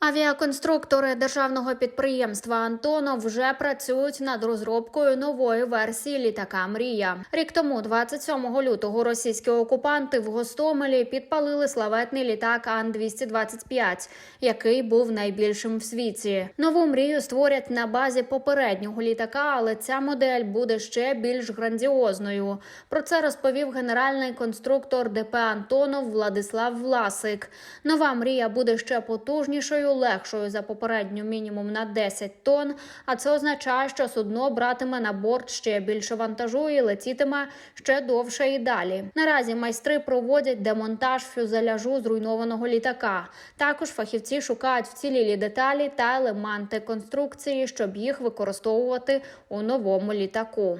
Авіаконструктори державного підприємства Антонов вже працюють над розробкою нової версії літака Мрія. Рік тому, 27 лютого, російські окупанти в Гостомелі підпалили славетний літак Ан 225 який був найбільшим в світі. Нову мрію створять на базі попереднього літака, але ця модель буде ще більш грандіозною. Про це розповів генеральний конструктор ДП Антонов Владислав Власик. Нова мрія буде ще потужнішою, легшою за попередню мінімум на 10 тонн. А це означає, що судно братиме на борт ще більше вантажу і летітиме ще довше і далі. Наразі майстри проводять демонтаж фюзеляжу зруйнованого літака. Також фахівці шукають вцілілі деталі та елементи конструкції, щоб їх використовувати у новому літаку.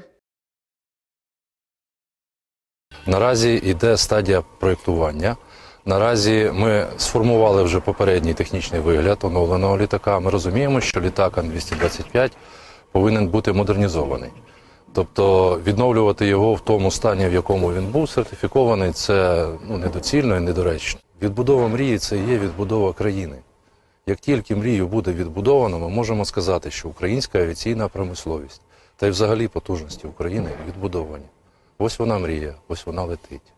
Наразі йде стадія проєктування. Наразі ми сформували вже попередній технічний вигляд оновленого літака. Ми розуміємо, що літак Ан-225 повинен бути модернізований. Тобто відновлювати його в тому стані, в якому він був сертифікований, це ну, недоцільно і недоречно. Відбудова мрії це є відбудова країни. Як тільки мрію буде відбудовано, ми можемо сказати, що українська авіаційна промисловість та й взагалі потужності України відбудовані. Ось вона мрія, ось вона летить.